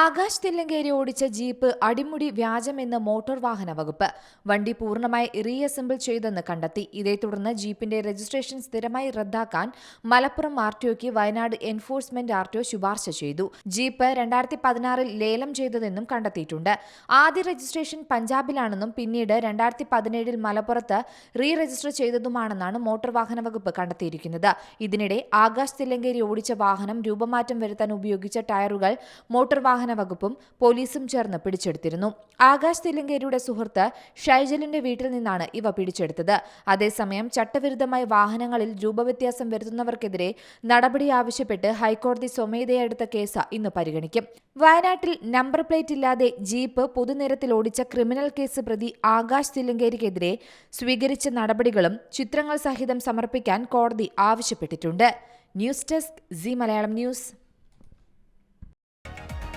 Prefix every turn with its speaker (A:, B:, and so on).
A: ആകാശ് തില്ലങ്കേരി ഓടിച്ച ജീപ്പ് അടിമുടി വ്യാജമെന്ന് മോട്ടോർ വാഹന വകുപ്പ്. വണ്ടി പൂർണമായി റീഅസംബിൾ ചെയ്തെന്ന് കണ്ടെത്തി. ഇതേ തുടർന്ന് ജീപ്പിന്റെ രജിസ്ട്രേഷൻ സ്ഥിരമായി റദ്ദാക്കാൻ Malappuram R ടിഒക്ക് Wayanad enforcement R T O ശുപാർശ ചെയ്തു. ജീപ്പ് രണ്ടായിരത്തി പതിനാറിൽ ലേലം ചെയ്തതെന്നും കണ്ടെത്തിയിട്ടുണ്ട്. ആദ്യ രജിസ്ട്രേഷൻ പഞ്ചാബിലാണെന്നും പിന്നീട് രണ്ടായിരത്തി പതിനേഴിൽ മലപ്പുറത്ത് റീ രജിസ്റ്റർ ചെയ്തതുമാണെന്നാണ് മോട്ടോർ വാഹന വകുപ്പ് കണ്ടെത്തിയിരിക്കുന്നത്. ഇതിനിടെ ആകാശ് തില്ലങ്കേരി ഓടിച്ച വാഹനം രൂപമാറ്റം വരുത്താൻ ഉപയോഗിച്ച ടയറുകൾ മോട്ടോർ വാഹന വകുപ്പും പോലീസും ചേർന്ന് പിടിച്ചെടുത്തിരുന്നു. ആകാശ് തില്ലങ്കേരിയുടെ സുഹൃത്ത് ഷൈജലിന്റെ വീട്ടിൽ നിന്നാണ് ഇവ പിടിച്ചെടുത്തത്. അതേസമയം ചട്ടവിരുദ്ധമായി വാഹനങ്ങളിൽ രൂപവ്യത്യാസം വരുത്തുന്നവർക്കെതിരെ നടപടി ആവശ്യപ്പെട്ട് ഹൈക്കോടതി സ്വമേധയാ എടുത്ത കേസ് ഇന്ന് പരിഗണിക്കും. വയനാട്ടിൽ നമ്പർ പ്ലേറ്റ് ഇല്ലാതെ ജീപ്പ് പൊതുനിരത്തിൽ ഓടിച്ച ക്രിമിനൽ കേസ് പ്രതി ആകാശ് തില്ലങ്കേരിക്കെതിരെ സ്വീകരിച്ച നടപടികളും ചിത്രങ്ങൾ സഹിതം സമർപ്പിക്കാൻ കോടതി ആവശ്യപ്പെട്ടിട്ടുണ്ട്. News desk C Malayalam news.